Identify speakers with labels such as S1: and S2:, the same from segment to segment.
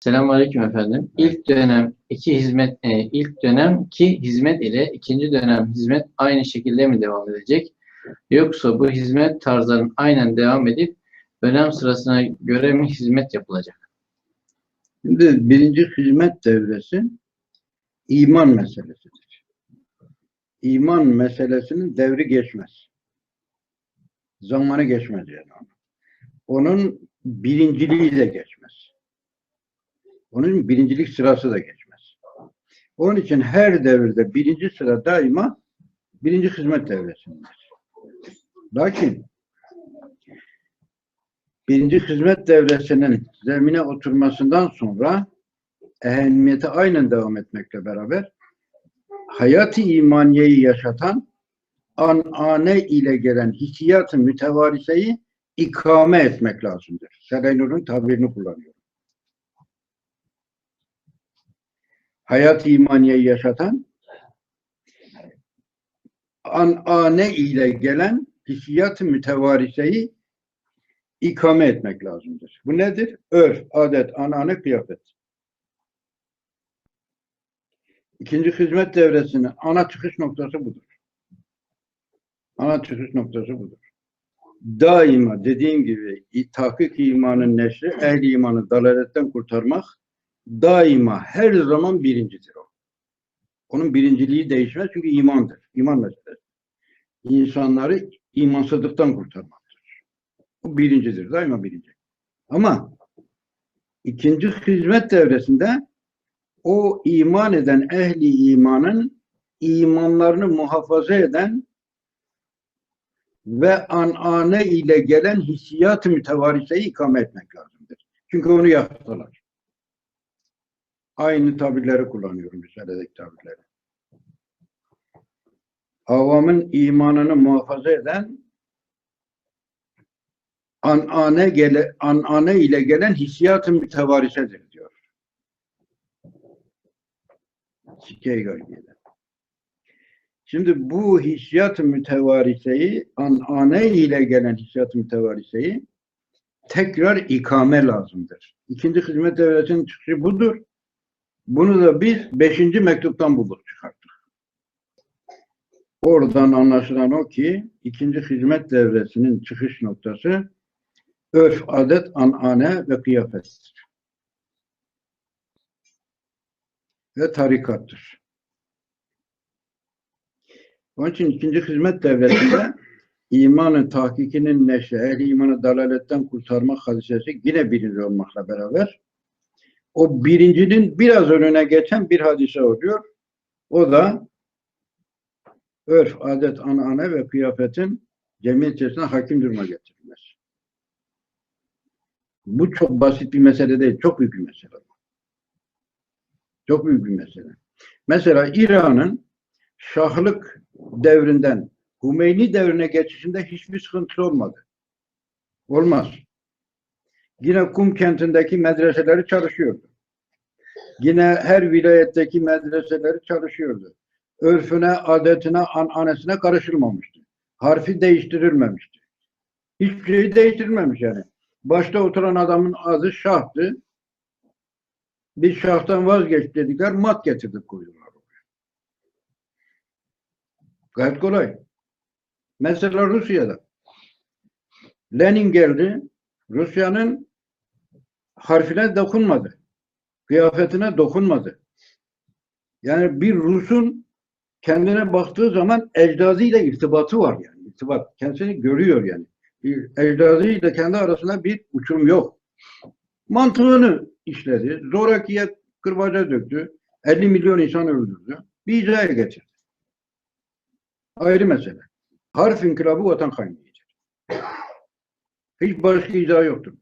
S1: Selamünaleyküm efendim. İlk dönem iki hizmet e, ilk dönem ki hizmet ile ikinci dönem hizmet aynı şekilde mi devam edecek? Yoksa bu hizmet tarzlarının aynen devam edip dönem sırasına göre mi hizmet yapılacak?
S2: Şimdi birinci hizmet devresi iman meselesidir. İman meselesinin devri geçmez. Zamanı geçmez yani onun. De geçmez. Onun birincilik sırası da geçmez. Onun için her devirde birinci sıra daima birinci hizmet devresindedir. Lakin birinci hizmet devresinin zemine oturmasından sonra ehemmiyeti aynen devam etmekle beraber hayatı imaniyeyi yaşatan anane ile gelen hissiyat-ı mütevariseyi ikame etmek lazımdır. Selaynur'un tabirini kullanıyor. Hayat-ı imaniyeyi yaşatan anane ile gelen hissiyat-ı mütevariseyi ikame etmek lazımdır. Bu nedir? Örf, adet, anane, kıyafet. İkinci hizmet devresinin ana çıkış noktası budur. Ana çıkış noktası budur. Daima dediğim gibi tahkik imanın neşri, ehli imanı dalaletten kurtarmak daima her zaman birincidir o. Onun birinciliği değişmez çünkü imandır. İman meselesi. İnsanları imansızlıktan kurtarmaktır. Bu birincidir. Daima birinci. Ama ikinci hizmet devresinde o iman eden ehli imanın imanlarını muhafaza eden ve anane ile gelen hissiyat-ı mütevariseyi ikame etmek lazımdır. Çünkü onu yaptılar. Aynı tabirleri kullanıyorum Risale'deki tabirleri. Avamın imanını muhafaza eden anane, gele, anane ile gelen hissiyat-ı mütevarisedir diyor. Sikke-i gölgede. Şimdi bu hissiyat-ı mütevariseyi, anane ile gelen hissiyat-ı mütevariseyi tekrar ikame lazımdır. İkinci hizmet devletinin çıkışı budur. Bunu da biz beşinci mektuptan bulduk çıkarttık. Oradan anlaşılan o ki ikinci hizmet devresinin çıkış noktası örf, adet, anane ve kıyafettir. Ve tarikattır. Onun için ikinci hizmet devresinde imanın tahkikinin neşri, ehli imanı dalaletten kurtarmak hadisesi yine birinci olmakla beraber o birincinin biraz önüne geçen bir hadise oluyor. O da örf, adet, anane ve kıyafetin cemiyet içerisinde hakim duruma getirilmesi. Bu çok basit bir mesele değil. Çok büyük bir mesele. Çok büyük bir mesele. Mesela İran'ın şahlık devrinden Hümeyni devrine geçişinde hiçbir sıkıntı olmadı. Olmaz. Yine Kum kentindeki medreseleri çalışıyordu. Yine her vilayetteki medreseleri çalışıyordu. Örfüne, adetine, ananesine karışılmamıştı. Harfi değiştirilmemişti. Hiçbir şey değiştirilmemiş yani. Başta oturan adamın adı Şah'tı. Biz Şah'tan vazgeç dedikler, mat getirdik koyuyorlar. Gayet kolay. Mesela Rusya'da. Lenin geldi. Rusya'nın harfine dokunmadı. Kıyafetine dokunmadı. Yani bir Rus'un kendine baktığı zaman ecdadıyla irtibatı var yani. İrtibat. Kendisini görüyor yani. Ecdadıyla kendi arasında bir uçurum yok. Mantığını işledi. Zorakiye kırbaca döktü. 50 milyon insan öldürdü. Bir icraya getirdi. Ayrı mesele. Harf inkılabı vatan kaynayacak. Hiç başka izah yoktur.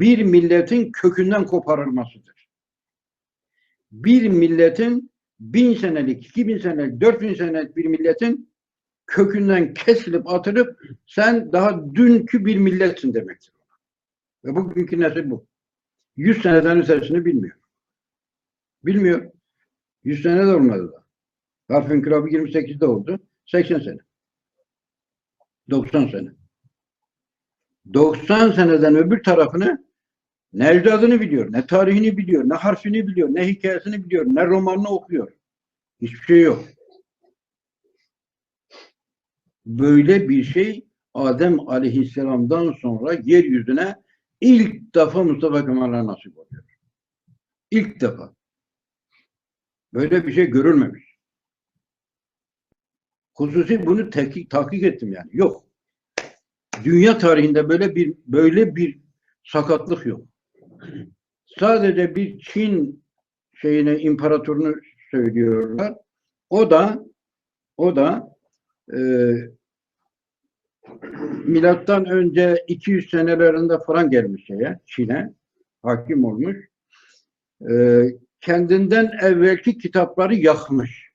S2: Bir milletin kökünden koparılmasıdır. Bir milletin bin senelik, iki bin senelik, dört bin senelik bir milletin kökünden kesilip atılıp sen daha dünkü bir milletsin demektir. Ve bugünkü nesil bu. Yüz seneden ötesini bilmiyor. Bilmiyor. Yüz sene de olmadı da. Harf inkılabı 28'de oldu. 80 sene. 90 sene. 90 seneden öbür tarafını Ne ecdadını biliyor, ne tarihini biliyor, ne harfini biliyor, ne hikayesini biliyor, ne romanını okuyor. Hiçbir şey yok. Böyle bir şey Adem aleyhisselamdan sonra yeryüzüne ilk defa Mustafa Kemal'e nasip oluyor. İlk defa. Böyle bir şey görülmemiş. Hususi bunu tekik, tahkik ettim yani. Yok. Dünya tarihinde böyle bir böyle bir sakatlık yok. Sadece bir Çin şeyine imparatorunu söylüyorlar. O da o da e, milattan önce 200 senelerinde falan gelmiş şeye, Çin'e hakim olmuş. E, kendinden evvelki kitapları yakmış.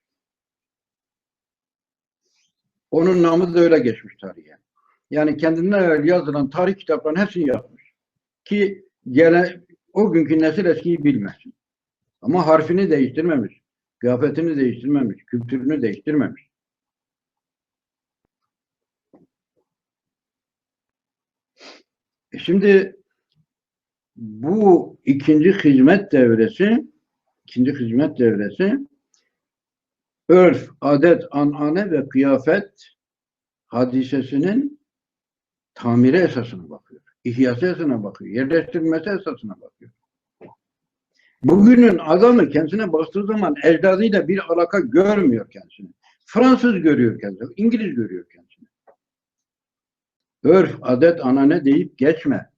S2: Onun namı da öyle geçmiş tarihe. Yani kendinden evvel yazılan tarih kitaplarının hepsini yakmış. Ki gelen o günkü nesil eskiyi bilmesin. Ama harfini değiştirmemiş. Kıyafetini değiştirmemiş. Kültürünü değiştirmemiş. E Şimdi bu ikinci hizmet devresi ikinci hizmet devresi örf, adet, anane ve kıyafet hadisesinin tamiri esasına bakıyor. İhyası esasına bakıyor. Yerleştirilmesi esasına bakıyor. Bugünün adamı kendisine baktığı zaman ecdadıyla bir alaka görmüyor kendisini. Fransız görüyor kendisini. İngiliz görüyor kendisini. Örf, adet, anane deyip geçme.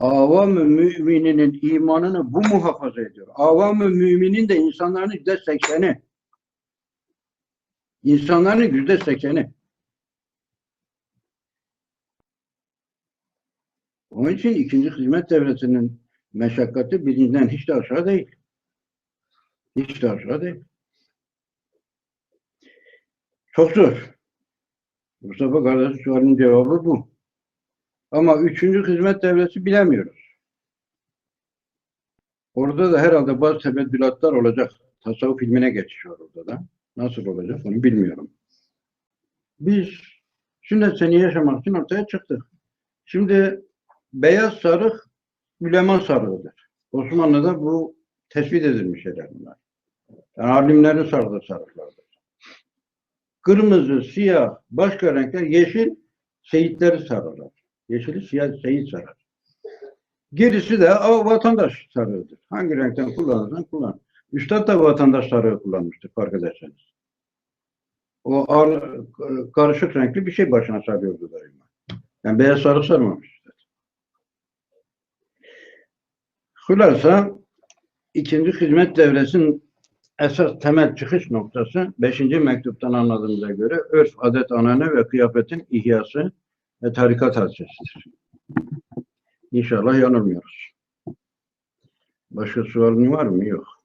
S2: Avam-ı mümininin imanını bu muhafaza ediyor. Avam-ı müminin de insanların yüzde sekseni. İnsanların yüzde sekseni. Onun için ikinci hizmet devletinin meşakkati birinden hiç de aşağı değil. Hiç de aşağı değil. Çok zor. Mustafa kardeşin sualinin cevabı bu. Ama üçüncü hizmet devleti bilemiyoruz. Orada da herhalde bazı tebeddülatlar olacak. Tasavvuf ilmine geçiş var orada da. Nasıl olacak onu bilmiyorum. Biz sünnet seni yaşamak için ortaya çıktık. Şimdi beyaz sarık Süleyman sarığıdır. Osmanlı'da bu tespit edilmiş bunlar. Yani alimlerin sarığı sarıklardır. Kırmızı, siyah, başka renkler, yeşil şehitleri sararlar. Yeşili siyah şehit sarar. Gerisi de o vatandaş sarığıdır. Hangi renkten kullanırsan kullan. Üstad da vatandaş sarığı kullanmıştır fark ederseniz. O ağır, karışık renkli bir şey başına sarıyordu daima. Yani beyaz sarık sarmamış. Hülasa ikinci hizmet devresinin esas temel çıkış noktası beşinci mektuptan anladığımıza göre örf, adet, anane ve kıyafetin ihyası ve tarikat hadisesidir. İnşallah yanılmıyoruz. Başka sualın var mı? Yok.